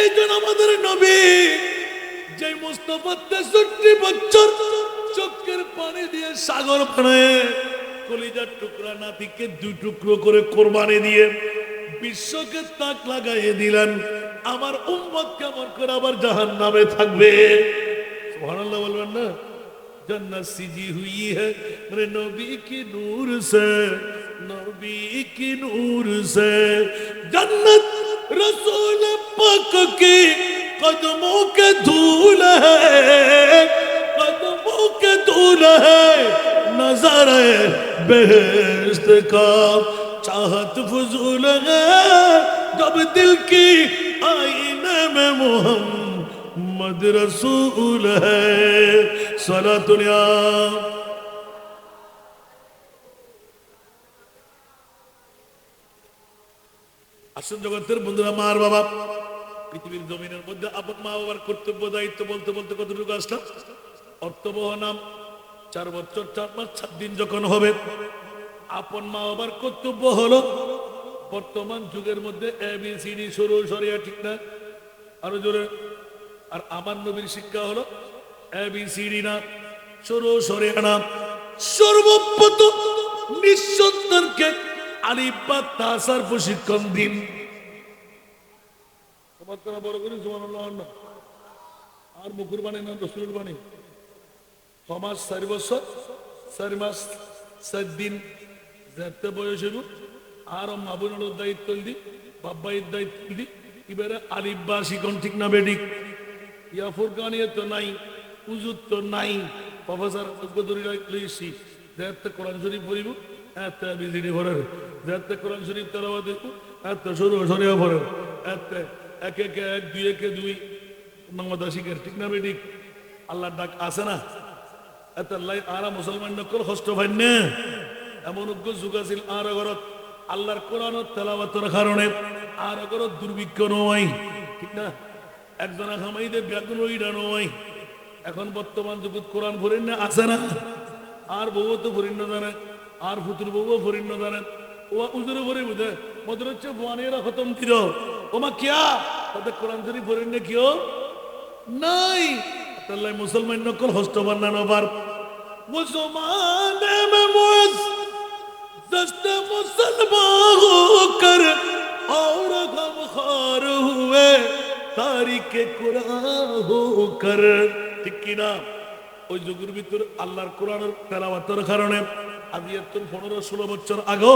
এই জন্য আমাদের নবী যে মুস্তফা তেষট্টি বছর চোখের পানি দিয়ে সাগর বানায় কলিজার টুকরা নাতিকে দুই টুকরো করে কোরবানি দিয়ে বিশ্বকে তাক লাগাইয়ে দিলেন আমার উম্মত কেমন করে আবার জাহান নামে থাকবে সুবহানাল্লাহ বলবেন না जन्नत सिजी हुई है मेरे नबी की नूर से नबी की नूर से जन्नत रसूल مک کی قدموں کے دھول ہے، قدموں کے دھول ہے۔ نظر بہشت کا چاہت فضول ہے۔ جب دل کی آئینے میں محمد رسول ہے۔ صلاح دنیا আসুন জগতের বন্ধুরা মার বাবা পৃথিবীর জমিনের মধ্যে আপন মা বাবার কর্তব্য, দায়িত্ব বলতে বলতে কতটুকু আসলাম? অর্থবহ নাম। চার বছর, চার মাস, সাত দিন যখন হবে, আপন মা বাবার কর্তব্য হলো, বর্তমান যুগের মধ্যে এ বি সি সরু, সরিয়া ঠিক না। আরও জোরে। আর আমার নবীর শিক্ষা হলো এ বি সি ডি সরু, সরিয়া না। সর্বপ্রথম নিঃসন্তানকে আলিফ বা তাসার প্রশিক্ষণ দিন। তোরা বড় করে, সুবহানাল্লাহ না? আর মুকুর বাণী না রসুলের বাণী? ছমাস চারি বছর, চারি মাস, চার দিন, যেতে বয়স হইব। আর মাবুনের দায়িত্ব দি বাব্বাইয়ের দায়িত্ব দি, এবারে আলিফ বা শিকন ঠিক না বেডিক ইয়া ফুরকানিয়ে তো নাই, উজুত তো নাই। প্রফেসর লইছি। যেতে কোরআন শরীফ পড়িব, এত বিজিডি ভরের যেতে কোরআন শরীফ তেলাওয়াত দেখব এত সরু সরিয়া ভরের এত এক একে এক, দুই, একে দুই। শিখের ঠিক না ডাক আছে না? এত আরা মুসলমান নকল ভাই এমন উগ্র যুগ আর ঘরত। আল্লাহর কোরআন তেলাওয়াতের কারণে আর ঘরত দুর্ভিক্ষ নয়। ঠিক না? একজনা ওইটা নয়। এখন বর্তমান যুগত কোরআন ভরেন না আছে না? আর বউ তো ভরিন না জানে। আর ফুতুর বউ ভরিন না জানে। ও উজুরে ভরে বুঝে। মধুর হচ্ছে খতম দিল ওমা কিয়া? তাদের কোরআন শরীফ পড়েন না কেউ নাই। আল্লাহ মুসলমান নকল হস্ত বানানো বার মুসলমান دست مسلمان ہو کر اور غم خار ہوئے তারিখে হো কর ঠিক কিনা ওই যুগের ভিতর আল্লাহর কোরআনের তেলাওয়াতের কারণে আজ এত পনেরো, ষোলো বছর আগেও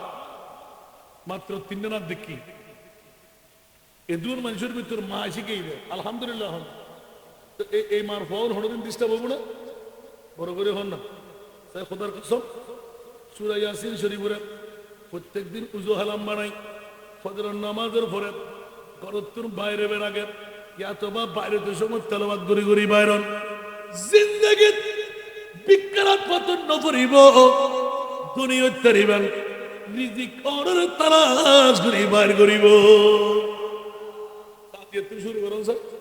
মাত্র তিন দিনার দেখি। এদুর মানুষের ভিতর মা শিখেই দেয় আলহামদুলিল্লাহ হন। তো এই- মার ফল হনদিন ডিস্টার্ব হব না? বড় করে হন না। তাই খোদার কসম, সুরা ইয়াসিন শরীফরে প্রত্যেক দিন উজু হালাম বানাই। ফজরের নামাজের পরে করত্তুর বাইরে বেড়াগে ইয়াতবা বাইরে তো সময় তেলাবাদ গড়ি গড়ি বাইরন। জিন্দগি বিজ্ঞানত পতন নকরিব। দুনিয়ত তারিবান। রিজিক অর্ডার তালাশ করি বাইর করিব। শুরু করুন স্যার।